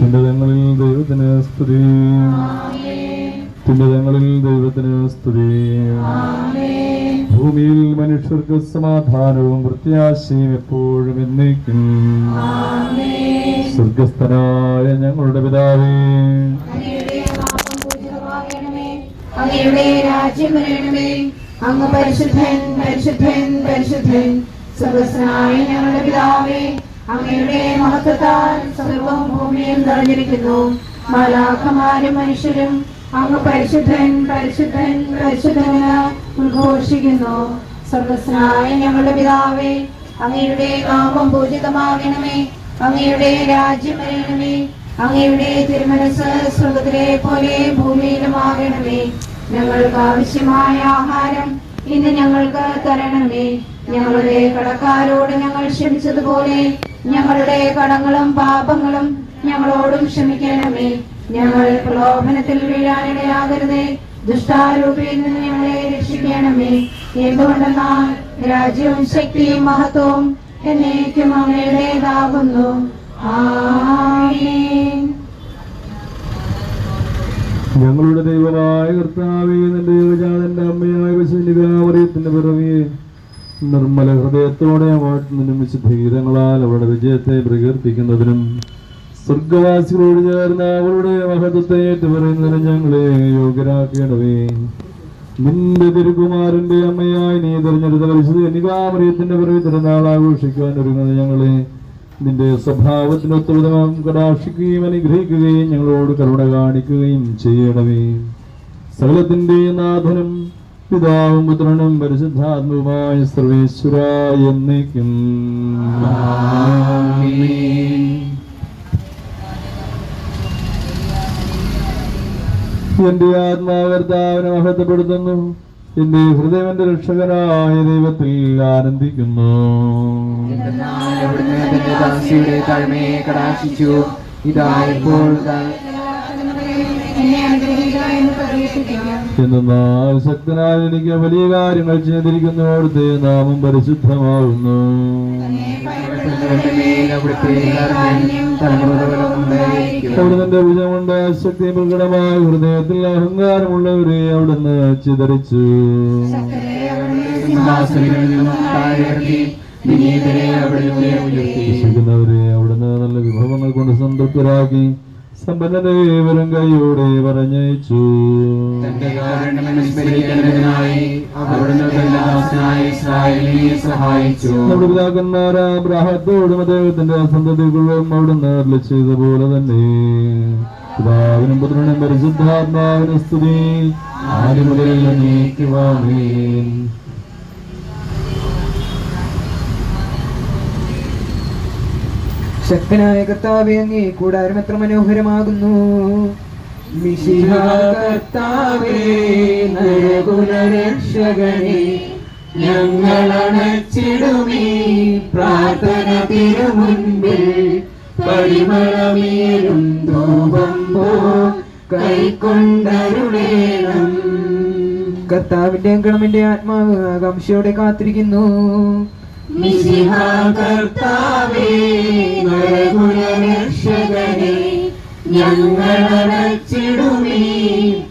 തുണ്ടതങ്ങളിൽ ദൈവത്തിന് സ്തുതി. തിണ്ടതങ്ങളിൽ ദൈവത്തിന് സ്തുതി. ഭൂമിയിൽ മനുഷ്യർക്ക് സമാധാനവും പ്രത്യാശയും എപ്പോഴും എന്നേക്കും. സ്വർഗസ്ഥനായ ഞങ്ങളുടെ പിതാവേ. അങ്ങയുടെ രാജ്യം വരണമേ. അങ്ങ് പരിശുദ്ധൻ പരിശുദ്ധൻ പരിശുദ്ധൻ. സ്വർഗസ്ഥനായ ഞങ്ങളുടെ പിതാവേ അങ്ങയുടെ മഹത്വത്താൽ സർവം ഭൂമിയിൽ നിറഞ്ഞിരിക്കുന്നു. മലാഖമാരും മനുഷ്യരും അങ്ങ് പരിശുദ്ധൻ പരിശുദ്ധൻ പരിശുദ്ധനെന്ന് ഉദ്ഘോഷിക്കുന്നു. സർവസ്നായ ഞങ്ങളുടെ പിതാവേ അങ്ങയുടെ നാമം പൂജിതമാകണമേ. അങ്ങയുടെ രാജ്യം വരണമേ. അങ്ങയുടെ തിരുമനസ് സ്വർഗത്തിലെ പോലെ ഭൂമിയിലുമാകണമേ. ഞങ്ങൾക്ക് ആവശ്യമായ ആഹാരം ഇന്ന് ഞങ്ങൾക്ക് തരണമേ. ഞങ്ങളുടെ കടക്കാരോട് ഞങ്ങൾ ക്ഷമിച്ചതുപോലെ ഞങ്ങളുടെ കടങ്ങളും പാപങ്ങളും ഞങ്ങളോടും ക്ഷമിക്കണമേ. ഞങ്ങൾ പ്രലോഭനത്തിൽ വീഴാനിടയാകരുതേ. ദുഷ്ടാരൂപിയിൽ നിന്ന് ഞങ്ങളെ രക്ഷിക്കണമേ. എന്തുകൊണ്ടെന്നാൽ രാജ്യവും ശക്തിയും മഹത്വവും എന്നേക്കും അങ്ങയുടേതാകുന്നു. ഞങ്ങളുടെ ദൈവമായ കർത്താവേ നിന്റെ ദൈവജാതന്റെ അമ്മയായ വിശുദ്ധികാമറിയത്തിന്റെ പിറവിയെ നിർമ്മല ഹൃദയത്തോടെ വാട്ടുന്നതിനും വിശുദ്ധീരങ്ങളാൽ അവരുടെ വിജയത്തെ പ്രകീർത്തിക്കുന്നതിനും സ്വർഗവാസികളോട് ചേർന്ന അവളുടെ മഹത്വത്തെ ഏറ്റുപറയുന്നതിനും ഞങ്ങളെ യോഗ്യരാക്കേണ്ടവേ നിന്റെ തിരുകുമാരന്റെ അമ്മയായി നീ തിരഞ്ഞെടുത്ത പരിശുദ്ധ നികാമറിയത്തിന്റെ പിറവി തിരുനാൾ ആഘോഷിക്കാൻ ഒരുങ്ങുന്ന ഞങ്ങളെ നിന്റെ സ്വഭാവത്തിനൊത്തുവിധം കടാക്ഷിക്കുകയും അനുഗ്രഹിക്കുകയും ഞങ്ങളോട് കരുണ കാണിക്കുകയും ചെയ്യണമേ. സകലത്തിന്റെ നാഥനും പിതാവും പുത്രനും പരിശുദ്ധാത്മവുമായ സർവേശ്വര എന്നേക്കും. എന്റെ ആത്മാകർത്താവിനെ മഹത്വപ്പെടുത്തുന്നു. എന്റെ ഹൃദയം എന്റെ രക്ഷകനായ ദൈവത്തിൽ ആനന്ദിക്കുന്നു. ഇതായപ്പോൾ താഴ്മയെ എന്നെ എന്നാൽ ശക്തനായ എനിക്ക് വലിയ കാര്യങ്ങൾ ചെയ്തിരിക്കുന്നു. അവിടുത്തെ നാമം പരിശുദ്ധമാകുന്നു. അവിടുന്ന് ഭുജമുണ്ട് ശക്തി പ്രകടമായ ഹൃദയത്തിൽ അഹങ്കാരമുള്ളവരെ അവിടുന്ന് ചിതറിച്ചു അവിടുന്ന് നല്ല വിഭവങ്ങൾ കൊണ്ട് സംതൃപ്തരാക്കി. സമ്പന്നരെ വിവരം കൈയോടെ പറഞ്ഞയച്ചു. തന്റെ നമ്മുടെ പിതാക്കന്മാർ അബ്രാഹത്തോടും അദ്ദേഹത്തിന്റെ സന്തതികളും അവിടുന്ന് അരുളി ചെയ്ത പോലെ തന്നെ. പിതാവിനും പുത്രനും പരിശുദ്ധാത്മാവിനും സ്തുതി. ആദ്യം മുതൽ നീക്കുവാമേൻ ശക്തനായ കർത്താവെ അങ്ങേ കൂടാരം എത്ര മനോഹരമാകുന്നു. പ്രാർത്ഥന തിരുമുൻപിൽ. പോ കൈക്കൊണ്ടരുളേണം. കർത്താവിന്റെ അങ്കണമിന്റെ ആത്മാവ് ആകാംക്ഷയോടെ കാത്തിരിക്കുന്നു. കർത്താവേ നരകുലരക്ഷകനെ ഞങ്ങളടച്ചിടുമീ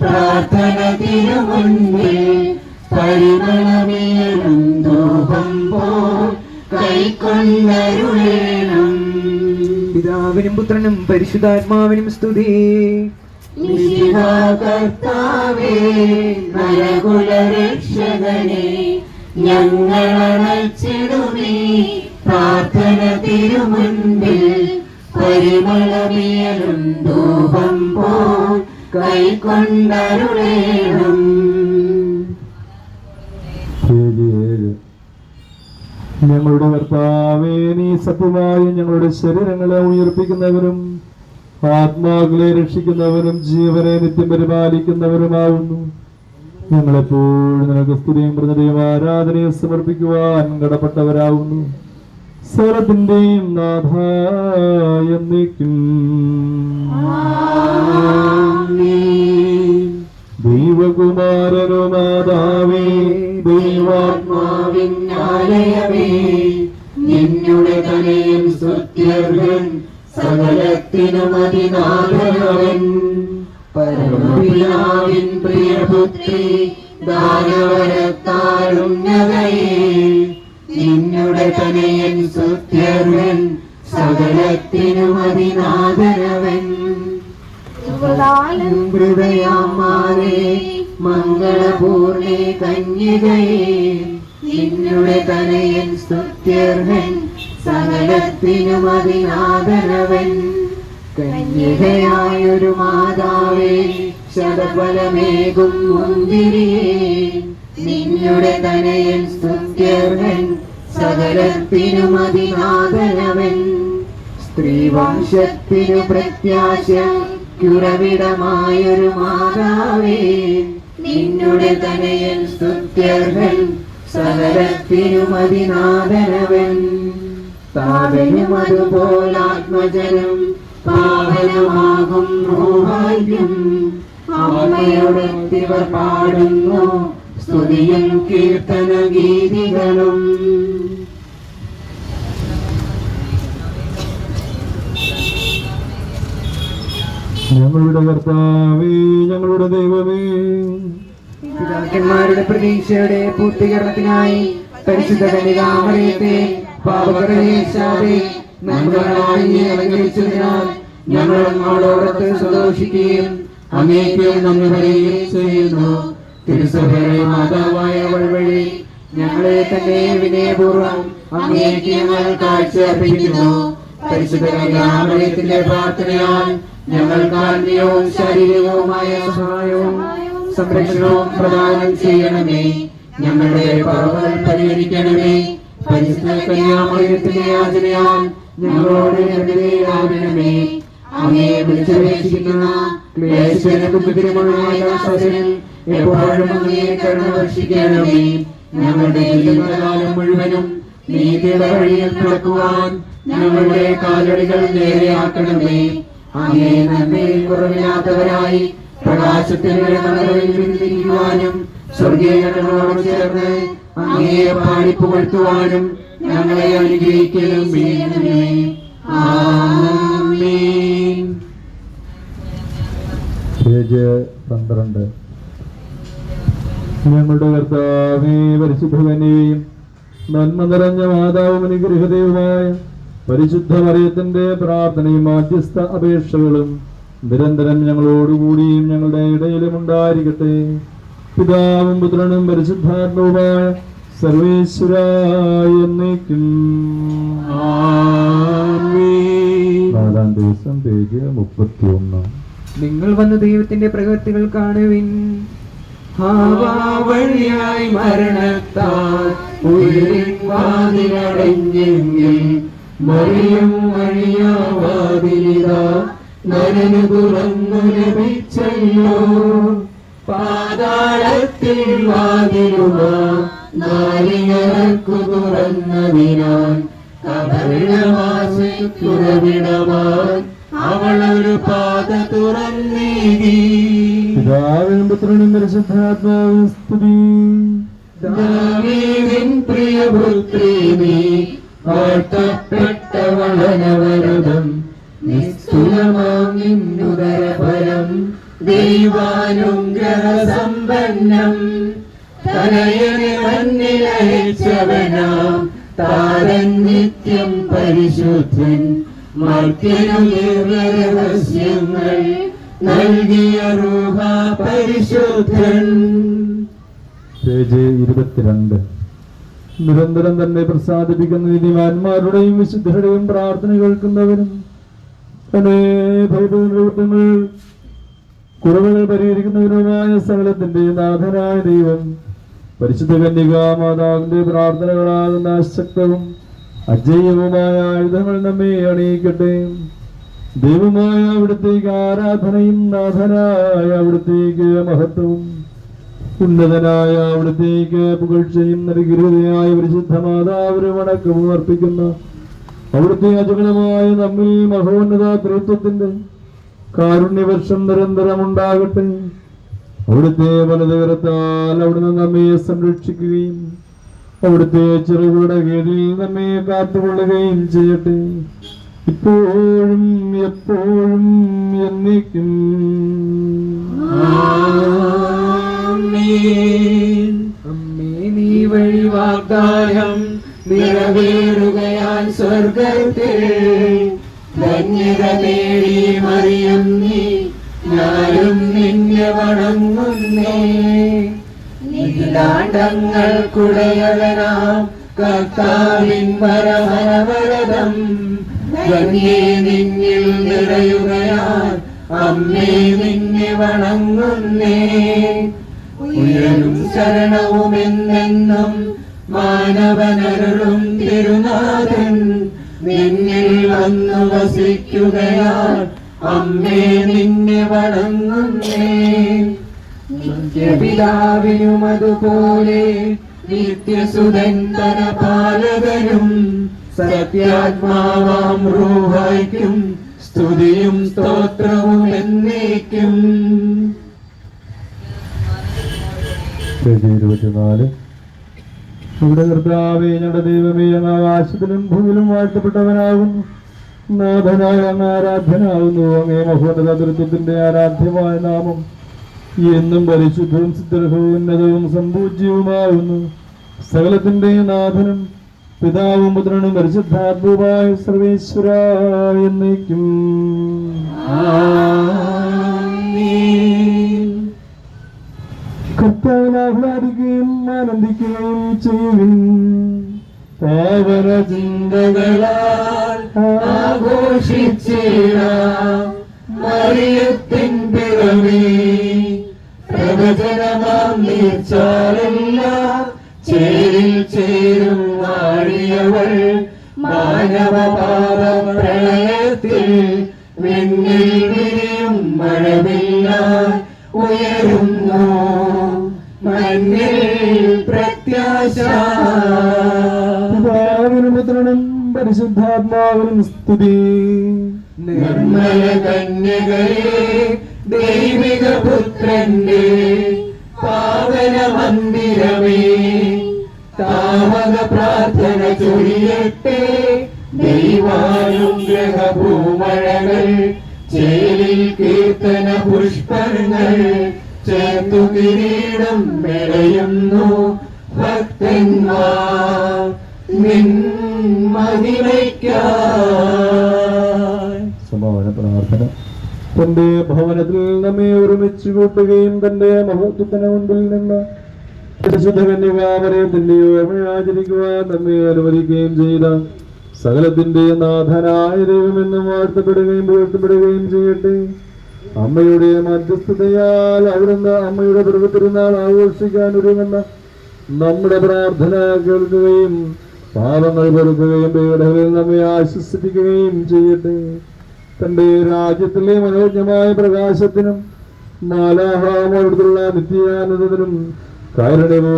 പ്രാർത്ഥന തിരുമുൻപിൽ പരിമളമേറും ദോഹം പോ കൈക്കൊണ്ടരുളേണം. പിതാവിനും പുത്രനും പരിശുദ്ധാത്മാവിനും സ്തുതി. കർത്താവേ നരകുലരക്ഷകനെ ഞങ്ങളടച്ചിടുമീ പ്രാർത്ഥന തിരുമുൻപിൽ പരിമളമേലും ധൂപം പോ കൈക്കൊണ്ടരുളേണം. ഞങ്ങളുടെ കർത്താവേ നീ സത്യമായും ഞങ്ങളുടെ ശരീരങ്ങളെ ഉയർപ്പിക്കുന്നവരും ആത്മാക്കളെ രക്ഷിക്കുന്നവരും ജീവനെ നിത്യം പരിപാലിക്കുന്നവരുമാവുന്നു. ഞങ്ങളെപ്പോഴും നിനക്ക് സ്തുതിയും പ്രതിയും ആരാധനയും സമർപ്പിക്കുവാൻ കടപ്പെട്ടവരാകുന്നു സകലത്തിന്റെയും നാഥ എന്നേക്കും. ദൈവകുമാരനോ മാതാവേ ദൈവാത്മാവിൻ ആലയമേ നിന്നുടെ തനയും സ്തുത്യർഹൻ സകലത്തിനും അതിനാഥനവൻ. പരമപിതാവിൻ പ്രിയപുത്രി ദാനവരത്താരുണ്യതയെ നിന്നുടെ തനിയൻ സുത്യർവൻ സകലത്തിനും അതിനാദരവൻ. ഹൃദയാമാരേ മംഗളപൂർണേ കന്യകയെ നിന്നുടെ തനയൻ സ്തുത്യർഹൻ സകലത്തിനും അതിനാദരവൻ. കന്യകയായൊരു മാതാവേ ശതഫലമേകും മുന്തിരിയേ നിന്നുടെ തനയൻ സ്തുത്യർഹൻ സകലത്തിനും മതിനാഥനവൻ സ്ത്രീവംശത്തിനു പ്രത്യാശ ക്യുറവിടമായൊരു മാതാവേ. നിന്നുടെ തനയൻ സ്തുത്യർഹൻ സകലത്തിനും മതിനാഥനവൻ താപനും അതുപോലാത്മജനം പാവനമാകും മോഹാര്യം അമ്മയോടൊത്തിവർ പാടുന്നു. സ്തുതിയും കീർത്തന ഗീതികളും ഞങ്ങളുടെ കർത്താവേ ഞങ്ങളുടെ ദൈവമേ. പിതാക്കന്മാരുടെ പ്രതീക്ഷയുടെ പൂർത്തീകരണത്തിനായി പരിശുദ്ധ കനികാമറിയത്തെ പാപകരേശാതെ നന്മകളായി അലങ്കരിച്ചതിനാൽ ഞങ്ങൾ അങ്ങോടോടത്ത് സന്തോഷിക്കുകയും അങ്ങേക്ക് നന്ദി പറയുകയും ചെയ്യുന്നു. തിരുസഭയുടെ മാതാവായ അവൾ വഴി ഞങ്ങളെ തന്നെ വിനയപൂർവം അങ്ങേക്ക് ഞങ്ങൾ കാഴ്ച അർപ്പിക്കുന്നു പരിശുദ്ധ കനികാമറിയത്തിന്റെ പ്രാർത്ഥനയാൽ ഞങ്ങൾക്ക് ആത്മീയവും ശാരീരികവുമായ സഹായവും സംരക്ഷണവും പ്രദാനം ചെയ്യണമേ. ഞങ്ങളുടെ പാപങ്ങൾ പരിഹരിക്കണമേ. പരിശുദ്ധ കന്യാമറിയത്തിന്റെ യാചനയാൽ ഞങ്ങളോട് നിർമ്മലയാകണമേ അങ്ങേ വിളിച്ചപേക്ഷിക്കുന്ന ക്ലേശനുപദ്രവമായ ദാസരിൽ എപ്പോഴും കരുണ വർഷിക്കണമേ ഞങ്ങളുടെ ജീവിതകാലം മുഴുവനും നീതിയുടെ വഴിയിൽ നടക്കുവാൻ ഞങ്ങളുടെ കാലടികൾ നേരെയാക്കണമേ. അങ്ങേ നന്മയിൽ കുറവില്ലാത്തവരായി പ്രകാശത്തിന്റെ വിരിക്കുവാനും സ്വർഗീയങ്ങളോട് ചേർന്ന് അങ്ങയെ പാടിപ്പുകഴ്ത്തുവാനും ഞങ്ങളെ അനുഗ്രഹിക്കലും വേണമേ ആമേൻ. പേജ് പന്ത്രണ്ട്. ഞങ്ങളുടെ കർത്താവേ പരിശുദ്ധവനെയും നന്മ നിറഞ്ഞ മാതാവും അനുഗ്രഹദേവുമായ പരിശുദ്ധ മറിയത്തിന്റെ പ്രാർത്ഥനയും മാധ്യസ്ഥ അപേക്ഷകളും നിരന്തരം ഞങ്ങളോടുകൂടിയും ഞങ്ങളുടെ ഇടയിലും ഉണ്ടായിരിക്കട്ടെ. പിതാവും പുത്രനും പരിശുദ്ധാത്മവുമായ സർവേശ്വരായ എന്നേക്കും. നാലാം ദിവസം പേജ് മുപ്പത്തി ഒന്ന് നിങ്ങൾ വന്ന ദൈവത്തിന്റെ പ്രകൃതികൾ കാണുവിൻ. വഴിയായി മരണത്താൽ ഉയരിപ്പാതിലടഞ്ഞെങ്കിൽ മറിയം വഴിയാവാതിലിതാ നരന് തുറന്നു ലഭിച്ചല്ലോ. പാതാളത്തിൽ വാതിലുക നാരികർക്കു തുറന്നതിനാൽ കബറിടവാസിക്കുറവിടവാൻ അവളൊരു പാത തുറന്നീകി. പിതാവിനും പുത്രനും പരിശുദ്ധാത്മാവിനും സ്തുതി. ദാവീദിൻ പ്രിയപുത്രി നീ വാഴ്ത്തപ്പെട്ടവളനവരതം. നിസ്തുലമാം നിന്നുദരഫലം ദൈവാനുഗ്രഹ സമ്പന്നം തനയനെ മണ്ണിലയച്ചവനാം താരൻ നിത്യം പരിശുദ്ധൻ. മർത്യനു രഹസ്യങ്ങൾ നൽകിയ രൂപ പരിശുദ്ധൻ. പേജ് ഇരുപത്തിരണ്ട്. നിരന്തരം തന്നെ പ്രസാദിപ്പിക്കുന്ന നീതിമാന്മാരുടെയും വിശുദ്ധരുടെയും പ്രാർത്ഥന കേൾക്കുന്നവരും തന്നെ ഭയപ്പെടുത്തങ്ങൾ കുറവുകൾ പരിഹരിക്കുന്നവരുമായ സകലത്തിന്റെ നാഥനായ ദൈവം പരിശുദ്ധ കന്യകാ മാതാവിന്റെ പ്രാർത്ഥനകളാകുന്ന അശക്തവും അജയ്യവുമായ ആയുധങ്ങൾ നമ്മെ അണിയിക്കട്ടെ. ദൈവമായ അവിടുത്തേക്ക് ആരാധനയും നാഥനായ അവിടുത്തേക്ക് മഹത്വവും ഉന്നതനായ അവിടുത്തേക്ക് പുകഴ്ചയും നൽകിരുതയായ പരിശുദ്ധ മാതാവിന് വണക്കവും അർപ്പിക്കുന്ന അവിടുത്തെ അജഗണമായ നമ്മിൽ മഹോന്നത ത്രിത്വത്തിന്റെ കാരുണ്യവർഷം നിരന്തരം ഉണ്ടാകട്ടെ. അവിടുത്തെ വലതുകരത്താൽ അവിടുന്ന് നമ്മെ സംരക്ഷിക്കുകയും അവിടുത്തെ ചെറുകളുടെ കീഴിൽ നമ്മെ കാത്തുകൊള്ളുകയും ചെയ്യട്ടെ. ഇപ്പോഴും എപ്പോഴും എന്നേക്കും. അമ്മേ നീ നിറവേറുകയാൽ സ്വർഗത്തിൽ. ധന്യത മറിയും നീ ഞാനും നിന്നെ വണങ്ങുന്നേ. നിലാണ്ടങ്ങൾക്കുടയവനാം കർത്താവിൻ വരഹരവരതം ധന്യേ നിന്നിൽ നിറയുകയാൽ അമ്മേ നിന്നെ വണങ്ങുന്നേ. ഉയരും ശരണവും എന്നെന്നും മാനവനരുളും തിരുനാഥൻ നിന്നിൽ വന്നു വസിക്കുകയാൽ അമ്മേ നിന്നെ വണങ്ങുന്നേ. നിത്യപിതാവിനും അതുപോലെ നിത്യസുതൻ പാലകനും സത്യാത്മാവാം റൂഹായ്ക്കും സ്തുതിയും സ്തോത്രവും എന്നേക്കും. ഇവിടെ ഞങ്ങളുടെ ദൈവമേ അങ്ങ് ആകാശത്തിലും ഭൂമിയിലും വാഴ്ത്തപ്പെട്ടവനാകുന്നു നാഥനായ ആരാധ്യനാകുന്നു. അങ്ങേ മഹോന്നതൃത്വത്തിന്റെ ആരാധ്യമായ നാമം എന്നും പരിശുദ്ധവും സിദ്ധർഹവും ഉന്നതവും സമ്പൂജ്യവുമാകുന്നു. സകലത്തിന്റെയും നാഥനും പിതാവും പുത്രനും പരിശുദ്ധാത്മാവായ സർവേശ്വര എന്നേക്കും. കർത്താവിൽ ആഹ്ലാദിക്കുകയും ആനന്ദിക്കുകയും ചെയ്യുവിൻ പാവന ചിന്തകളാൽ ആഘോഷിച്ചിടാം മറിയത്തിൻ പിറവി പ്രവചനമാം നീർച്ചാലല്ല ചേരിൽ ചേരും വാഴിയവൾ മാനവപാപ പ്രളയത്തിൽ വിണ്ണിൽ വിരിയും മഴവില്ല ഉയരുന്നു മണ്ണിൽ പ്രത്യാശ. പുത്രനും പരിശുദ്ധാത്മാവിനും സ്തുതി. നിർമ്മല കന്യകളെ ദൈവിക പുത്രന്റെ പാവന മന്ദിരമേ താമക പ്രാർത്ഥന ചൊരിയട്ടെ. ദൈവാനുഗ്രഹ ഭൂമഴകൾ ചേലിൽ കീർത്തന പുഷ്പങ്ങൾ ചേർത്തു കിരീടം മെളയുന്നു ഭക്തന്മാർ നിൻ സമാപന പ്രാർത്ഥന. തന്റെ ഭവനത്തിൽ നമ്മെ ഒരുമിച്ച് കൂട്ടുകയും തന്റെ മഹത്വത്തിന് മുമ്പിൽ നിന്ന് പരിശുദ്ധ തന്നെയോ ആചരിക്കുവാൻ നമ്മെ അനുവദിക്കുകയും ചെയ്ത സകലത്തിന്റെ നാഥനായ ദൈവമെന്ന് വാഴ്ത്തപ്പെടുകയും പുകഴ്ത്തപ്പെടുകയും ചെയ്യട്ടെ. അമ്മയുടെ മധ്യസ്ഥതയാൽ അവിടുന്ന് അമ്മയുടെ പെരുന്നാൾ ആഘോഷിക്കാൻ ഒരുങ്ങുന്ന നമ്മുടെ പ്രാർത്ഥന കേൾക്കുകയും പാപങ്ങൾ പൊറുക്കുകയും ദൈവടകളിൽ നമ്മെ ആശ്വസിപ്പിക്കുകയും ചെയ്യട്ടെ. തന്റെ രാജ്യത്തിലെ മനോജ്ഞമായ പ്രകാശത്തിനും നാലാഹാമോടുള്ള നിത്യാനന്ദത്തിനും సాయిలడేమో